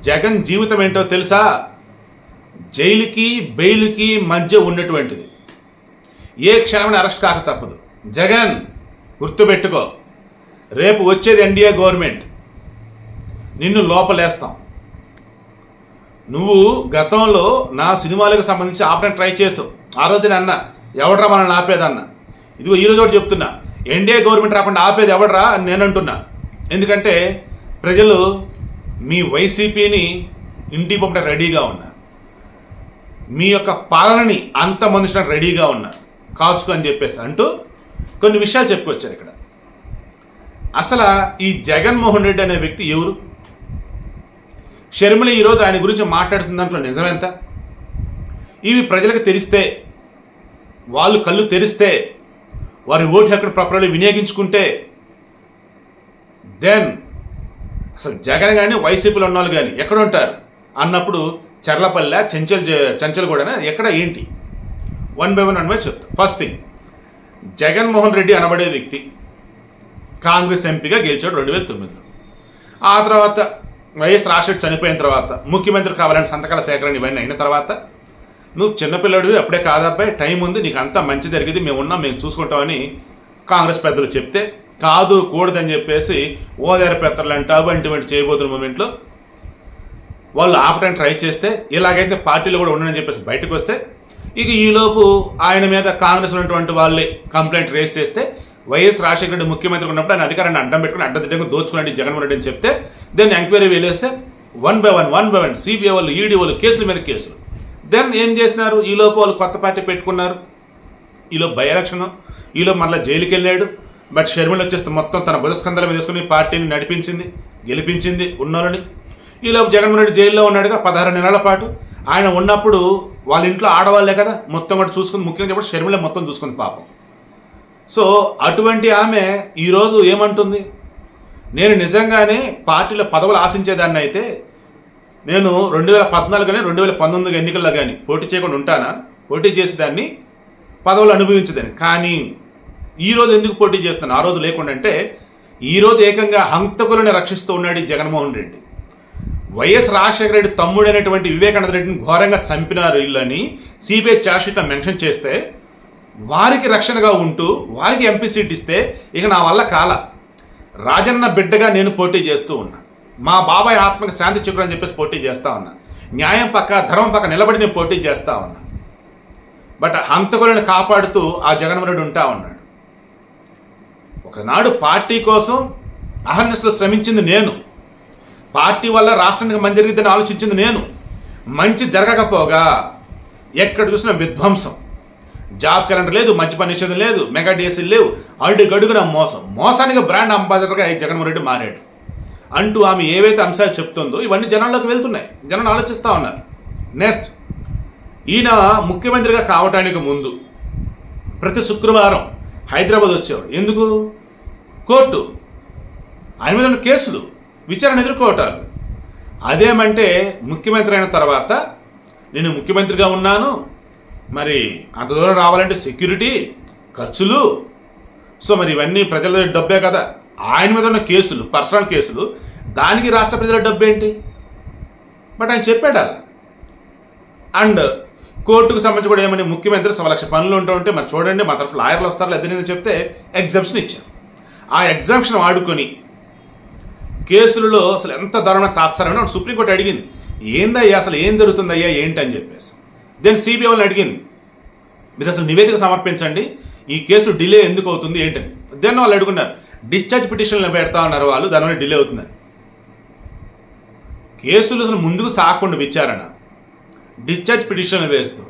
జగన్ జీవితం ఏంటో తెలుసా? జైలుకి బెయిల్కి మధ్య ఉన్నటువంటిది. ఏ క్షణమైన అరెస్ట్ కాక తప్పదు. జగన్ గుర్తుపెట్టుకో రేపు వచ్చేది ఎన్డీఏ గవర్నమెంట్. నిన్ను లోపలేస్తాం. నువ్వు గతంలో నా సినిమాలకు సంబంధించి ఆపడానికి ట్రై చేసావు. ఆ రోజున అన్న ఎవడరా మనల్ని ఆపేదన్న? ఇదిగో ఈ రోజు ఒకటి చెప్తున్నా ఎన్డీఏ గవర్నమెంట్ రాకుండా ఆపేది ఎవడరా అని నేను అంటున్నా. ఎందుకంటే ప్రజలు మీ వైసీపీని ఇంటి పంపడానికి రెడీగా ఉన్నారు మీ యొక్క పాలనని అంతమందించడానికి రెడీగా ఉన్నారు కాచుకు అని చెప్పేసి అంటూ కొన్ని విషయాలు చెప్పుకొచ్చారు ఇక్కడ. అసలు ఈ జగన్మోహన్ రెడ్డి అనే వ్యక్తి ఎవరు? షర్మిల ఈరోజు ఆయన గురించి మాట్లాడుతున్న దాంట్లో నిజమెంత? ఇవి ప్రజలకు తెలిస్తే వాళ్ళు కళ్ళు తెరిస్తే వారి ఓటు హక్కును ప్రపరలు వినియోగించుకుంటే దెన్ అసలు జగన్ కానీ వైసీపీలో ఉన్న వాళ్ళు కానీ ఎక్కడ ఉంటారు? అన్నప్పుడు చర్లపల్లె చెంచల్ చెంచల్ కూడా ఎక్కడ ఏంటి? One by one one by చెప్తా. ఫస్ట్ థింగ్ జగన్మోహన్ రెడ్డి అనబడే వ్యక్తి కాంగ్రెస్ ఎంపీగా గెలిచాడు రెండు వేల తొమ్మిదిలో. ఆ తర్వాత వైఎస్ రాజశేఖర్ చనిపోయిన తర్వాత ముఖ్యమంత్రి కావాలని సంతకాల సేకరణ ఇవన్నీ అయిన తర్వాత నువ్వు చిన్నపిల్లడివి అప్పుడే కాదబ్బాయి టైం ఉంది నీకు అంతా మంచి జరిగింది మేము ఉన్నాం మేము చూసుకుంటామని కాంగ్రెస్ పెద్దలు చెప్తే కాదు కూడదని చెప్పేసి ఓదారి పెత్తలు అంట వంటి వంటి చేయబోతున్న మూమెంట్లో వాళ్ళు ఆపడానికి ట్రై చేస్తే ఇలాగైతే పార్టీలో కూడా ఉండని చెప్పేసి బయటకు వస్తే ఇక ఈలోపు ఆయన మీద కాంగ్రెస్ ఉన్నటువంటి వాళ్ళే కంప్లైంట్ రేస్ చేస్తే వైఎస్ రాజశేఖర రెడ్డి ముఖ్యమంత్రి ఉన్నప్పుడు ఆయన అధికారాన్ని అడ్డం పెట్టుకుని అడ్డదిడ్డంగా దోచుకున్నాడు జగన్మోహన్ రెడ్డి అని చెప్తే then enquiry వెళ్ళేస్తే one by one one by one CBI వాళ్ళు ఈడీ వాళ్ళు కేసుల మీద కేసులు. దెన్ ఏం చేసినారు? ఈలోపు వాళ్ళు కొత్త పార్టీ పెట్టుకున్నారు. ఈలో బై ఎలక్షన్. ఈలో మళ్ళీ జైలుకి వెళ్ళాడు బట్ షర్మిల వచ్చేస్తే మొత్తం తన భుజస్కంధాల మీద పార్టీని నడిపించింది గెలిపించింది ఉన్నోళ్ళని. ఈలోపు జగన్మోహన్ రెడ్డి జైల్లో ఉన్నాడుగా పదహారు నెలల పాటు. ఆయన ఉన్నప్పుడు వాళ్ళ ఇంట్లో ఆడవాళ్ళే కదా మొత్తం అటు చూసుకుంది. ముఖ్యంగా చెప్పి షర్మిల మొత్తం చూసుకుంది పాపం. సో అటువంటి ఆమె ఈరోజు ఏమంటుంది? నేను నిజంగానే పార్టీలో పదవులు ఆశించేదాన్ని అయితే నేను రెండు వేల పద్నాలుగు కానీ రెండు వేల పంతొమ్మిది ఎన్నికల్లో కానీ పోటీ చేయకుండా ఉంటానా? పోటీ చేసేదాన్ని పదవులు అనుభవించదని కానీ ఈ రోజు ఎందుకు పోటీ చేస్తాను ఆ రోజు లేకుండా అంటే ఈ రోజు ఏకంగా హంతకులను రక్షిస్తూ ఉన్నాడు జగన్మోహన్ రెడ్డి. వైఎస్ రాజశేఖర రెడ్డి తమ్ముడైనటువంటి వివేకానంద రెడ్డిని ఘోరంగా చంపినారు వీళ్ళని. సిబిఐ ఛార్జ్షీట్లో మెన్షన్ చేస్తే వారికి రక్షణగా ఉంటూ వారికి ఎంపీ సీట్ ఇస్తే ఇక నా వల్ల కాల. రాజన్న బిడ్డగా నేను పోటీ చేస్తూ ఉన్నా. మా బాబాయ్ ఆత్మక శాంతి చిక్కుడు అని చెప్పేసి పోటీ చేస్తా ఉన్నా. న్యాయం పక్క ధర్మం పక్క నిలబడి నేను పోటీ చేస్తా ఉన్నా. బట్ హంతకులను కాపాడుతూ ఆ జగన్మోహన్ రెడ్డి ఉంటా ఉన్నాడు. ఒకనాడు పార్టీ కోసం అహర్నెస్లో శ్రమించింది నేను. పార్టీ వల్ల రాష్ట్రానికి మంచి జరిగిద్దని ఆలోచించింది నేను. మంచి జరగకపోగా ఎక్కడ చూసినా విధ్వంసం. జాబ్ క్యాలెండర్ లేదు మంచి పని నిషేధం లేదు మెగా డిఎస్సీ లేవు అడుగడుగున మోసం. మోసానికి బ్రాండ్ అంబాసిడర్గా ఈ జగన్మోహన్ రెడ్డి మారాడు. అంటూ ఆమె ఏవైతే అంశాలు చెప్తుందో ఇవన్నీ జనాల్లోకి వెళ్తున్నాయి. జనాలు ఆలోచిస్తూ ఉన్నారు. నెక్స్ట్ ఈయన ముఖ్యమంత్రిగా కావటానికి ముందు ప్రతి శుక్రవారం హైదరాబాద్ వచ్చేవాడు. ఎందుకు? కోర్టు. ఆయన మీద ఉన్న కేసులు విచారణ ఎదుర్కోవటాలు. అదేమంటే ముఖ్యమంత్రి అయిన తర్వాత నేను ముఖ్యమంత్రిగా ఉన్నాను మరి అంత దూరం రావాలంటే సెక్యూరిటీ ఖర్చులు. సో మరి ఇవన్నీ ప్రజల డబ్బే కదా. ఆయన మీద ఉన్న కేసులు పర్సనల్ కేసులు. దానికి రాష్ట్ర ప్రజల డబ్బు ఏంటి? బట్ ఆయన చెప్పాడు అలా. అండ్ కోర్టుకు సంబంధించి కూడా ఏమని ముఖ్యమంత్రి సవ లక్ష పనులు ఉంటూ ఉంటే మరి చూడండి మా తరఫు లాయర్లు వస్తారు లేదని చెప్తే ఎగ్జామ్షన్ ఇచ్చారు. ఆ ఎగ్జామ్షన్ వాడుకొని కేసులలో అసలు ఎంత దారుణ తాత్సారమని సుప్రీంకోర్టు అడిగింది ఏందయ్యా అసలు ఏం జరుగుతుందయ్యా ఏంటి? అని చెప్పేసి. దెన్ సిబిఐ వాళ్ళని అడిగింది మీరు అసలు నివేదిక సమర్పించండి ఈ కేసు డిలే ఎందుకు అవుతుంది ఏంటని దెన్ వాళ్ళు అడుగున్నారు డిశ్చార్జ్ పిటిషన్లు పెడతా ఉన్నారు వాళ్ళు దానివల్ల డిలే అవుతుందని. కేసులు అసలు ముందుకు సాగకుండా విచారణ. డిశ్చార్జ్ పిటిషన్లు వేస్తూ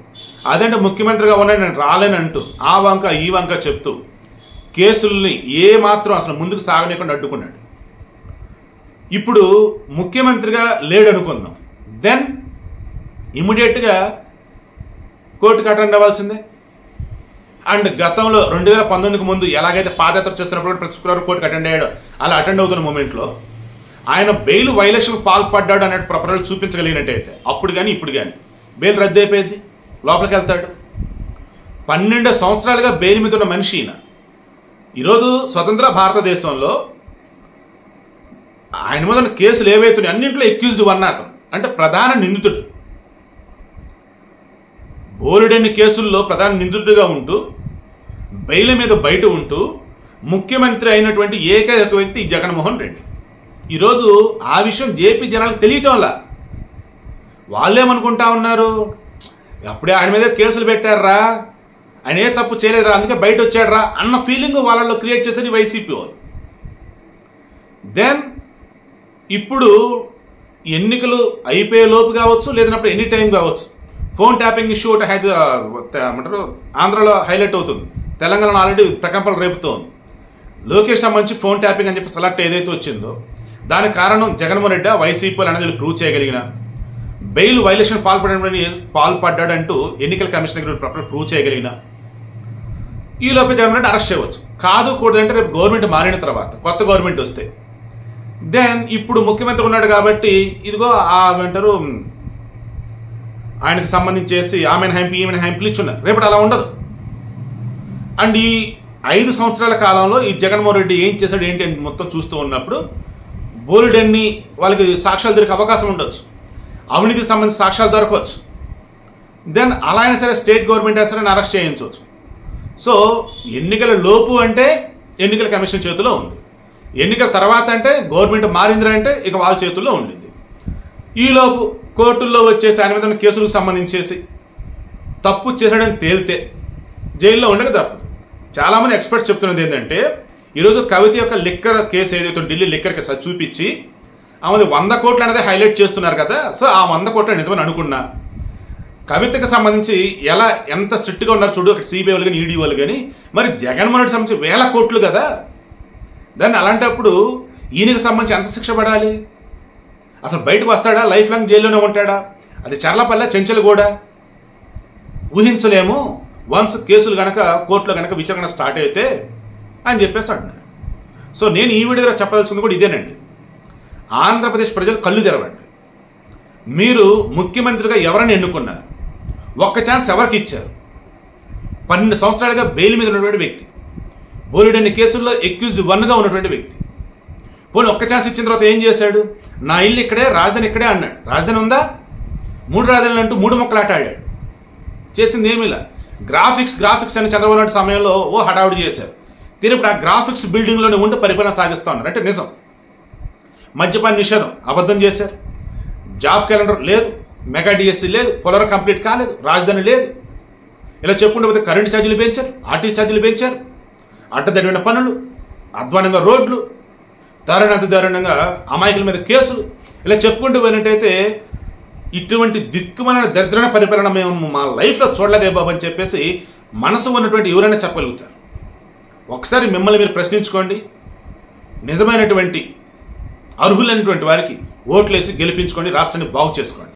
అదంటే ముఖ్యమంత్రిగా ఉన్న నేను రాలేనంటూ ఆ వంక ఈ వంక చెప్తూ కేసుల్ని ఏమాత్రం అసలు ముందుకు సాగలేకుండా అడ్డుకున్నాడు. ఇప్పుడు ముఖ్యమంత్రిగా లేడు అనుకుందాం దెన్ ఇమీడియట్గా కోర్టుకు అటెండ్ అవ్వాల్సిందే. అండ్ గతంలో రెండు వేల పంతొమ్మిదికి ముందు ఎలాగైతే పాదయాత్ర చేస్తున్నప్పుడు ప్రతి శుక్రవారం కోర్టుకు అటెండ్ అయ్యాడు అలా అటెండ్ అవుతున్న మూమెంట్లో ఆయన బెయిల్ వైలేషన్ పాల్పడ్డాడు అన్నట్టు ప్రపరాలు చూపించగలిగినట్టయితే అప్పుడు కానీ ఇప్పుడు కానీ బెయిల్ రద్దు అయిపోయింది లోపలికి వెళ్తాడు. పన్నెండు సంవత్సరాలుగా బెయిల్ మీద ఉన్న మనిషి ఈయన. ఈరోజు స్వతంత్ర భారతదేశంలో ఆయన మీద కేసులు ఏవైతున్నాయి అన్నింటిలో ఎక్యూజ్డ్ వన్ అతను. అంటే ప్రధాన నిందితుడు. బోలెడన్ని కేసుల్లో ప్రధాన నిందితుడిగా ఉంటూ బెయిల్ మీద బయట ఉంటూ ముఖ్యమంత్రి అయినటువంటి ఏకైక వ్యక్తి జగన్మోహన్ రెడ్డి. ఈరోజు ఆ విషయం జేపీ జనాలకు తెలియటంలా వాళ్ళేమనుకుంటా ఉన్నారు? అప్పుడే ఆయన మీద కేసులు పెట్టారా? ఆయన ఏ తప్పు చేయలేదురా అందుకే బయట వచ్చాడరా అన్న ఫీలింగ్ వాళ్ళలో క్రియేట్ చేసేది వైసీపీ వాళ్ళు. దెన్ ఇప్పుడు ఎన్నికలు అయిపోయే లోపు కావచ్చు లేదన్నప్పుడు ఎనీ టైం కావచ్చు ఫోన్ ట్యాపింగ్ ఇష్యూ ఒకటి హైదరాబాద్ ఏమంటారు ఆంధ్రలో హైలైట్ అవుతుంది. తెలంగాణ ఆల్రెడీ ప్రకంపనలు రేపుతోంది. లోకేష్ మంచి ఫోన్ ట్యాపింగ్ అని చెప్పి సెలెక్ట్ ఏదైతే వచ్చిందో దానికి కారణం జగన్మోహన్ రెడ్డి వైసీపీ అనేది ప్రూవ్ చేయగలిగిన. బెయిల్ వైలేషన్ పాల్పడని పాల్పడ్డాడంటూ ఎన్నికల కమిషన్ దగ్గర ప్రూవ్ చేయగలిగిన. ఈ లోపే జగన్మోహన్ అరెస్ట్ చేయవచ్చు. కాదు కూడదంటే రేపు గవర్నమెంట్ మారిన తర్వాత కొత్త గవర్నమెంట్ వస్తే. దెన్ ఇప్పుడు ముఖ్యమంత్రి ఉన్నాడు కాబట్టి ఇదిగో ఆ ఏమంటారు ఆయనకు సంబంధించేసి ఆమెను హ్యాంపీ ఈమెను హ్యాంపీలు ఇచ్చున్నారు రేపటి అలా ఉండదు. అండ్ ఈ ఐదు సంవత్సరాల కాలంలో ఈ జగన్మోహన్ రెడ్డి ఏం చేశాడు ఏంటి అని మొత్తం చూస్తూ ఉన్నప్పుడు బోల్డెన్ని వాళ్ళకి సాక్ష్యాలు దొరికే అవకాశం ఉండొచ్చు. అవినీతికి సంబంధించిన సాక్ష్యాలు దొరకవచ్చు. దెన్ అలా అయినా సరే స్టేట్ గవర్నమెంట్ అయినా సరే అరెస్ట్ చేయించవచ్చు. సో ఎన్నికల లోపు అంటే ఎన్నికల కమిషన్ చేతిలో ఉంది. ఎన్నికల తర్వాత అంటే గవర్నమెంట్ మారింది అంటే ఇక వాళ్ళ చేతుల్లో ఉండింది. ఈలోపు కోర్టుల్లో వచ్చేసి ఆయన మీద కేసులకు సంబంధించేసి తప్పు చేశాడని తేలితే జైల్లో ఉండక తప్పదు. చాలామంది ఎక్స్పర్ట్స్ చెప్తున్నది ఏంటంటే ఈరోజు కవిత యొక్క లిక్కర్ కేసు ఏదైతే ఢిల్లీ లిక్కర్కి చూపించి ఆమెది వంద కోట్లు అనేది హైలైట్ చేస్తున్నారు కదా. సో ఆ వంద కోట్లు నిజమని అనుకున్నా కవితకు సంబంధించి ఎలా ఎంత స్ట్రిక్ట్గా ఉన్నారు చూడు అక్కడ సిబిఐ వాళ్ళు కానీ ఈడీ వాళ్ళు కానీ మరి జగన్మోహన్ రెడ్డి సంబంధించి వేల కోట్లు కదా. దాన్ని అలాంటప్పుడు ఈయనకి సంబంధించి ఎంత శిక్ష పడాలి? అసలు బయటకు వస్తాడా? లైఫ్ లాంగ్ జైల్లోనే ఉంటాడా? అది చర్లపల్లె చెంచలగూడ. ఊహించలేము. వన్స్ కేసులు కనుక కోర్టులో కనుక విచారణ స్టార్ట్ అయితే అని చెప్పేసి అంటున్నారు. సో నేను ఈ వీడియోలో చెప్పదలుచుకుంది కూడా ఇదేనండి. ఆంధ్రప్రదేశ్ ప్రజలు కళ్ళు తెరవండి. మీరు ముఖ్యమంత్రిగా ఎవరిని ఎన్నుకున్నారు? ఒక్క ఛాన్స్ ఎవరికి ఇచ్చారు? పన్నెండు సంవత్సరాలుగా బెయిల్ మీద ఉన్నటువంటి వ్యక్తి. బోలెడన్ని కేసుల్లో ఎక్యూజ్డ్ వన్గా ఉన్నటువంటి వ్యక్తి. పోనీ ఒక్క ఛాన్స్ ఇచ్చిన తర్వాత ఏం చేశాడు? నా ఇల్లు ఇక్కడే రాజధాని ఇక్కడే అన్నాడు. రాజధాని ఉందా? మూడు రాజధానులు అంటూ మూడు మొక్కలు ఆట చేసింది ఏమిలా? గ్రాఫిక్స్ గ్రాఫిక్స్ అని చంద్రబాబు నాయుడు సమయంలో ఓ హడావుడి చేశారు. తిరిగి ఆ గ్రాఫిక్స్ బిల్డింగ్లోనే ఉండి పరిపాలన సాగిస్తూ ఉన్నారు. అంటే నిజం. మద్యపాన నిషేధం. అబద్ధం చేశారు. జాబ్ క్యాలెండర్ లేదు. మెగా డిఎస్సి లేదు పొలర కంప్లీట్ కాలేదు రాజధాని లేదు. ఇలా చెప్పుకుంటూ పోతే కరెంటు ఛార్జీలు పెంచారు ఆర్టీసీ ఛార్జీలు పెంచారు అడ్డదడిన పనులు అధ్వానంగా రోడ్లు దారుణాతి దారుణంగా అమాయకుల మీద కేసులు. ఇలా చెప్పుకుంటూ పోయినట్టయితే ఇటువంటి దిక్కుమైన దరిద్రమైన పరిపాలన మేము మా లైఫ్లో చూడలేదే బాబు అని చెప్పేసి మనసు ఉన్నటువంటి ఎవరైనా చెప్పగలుగుతారు. ఒకసారి మిమ్మల్ని మీరు ప్రశ్నించుకోండి. నిజమైనటువంటి అర్హులైనటువంటి వారికి ఓట్లేసి గెలిపించుకోండి రాష్ట్రాన్ని బాగు చేసుకోండి.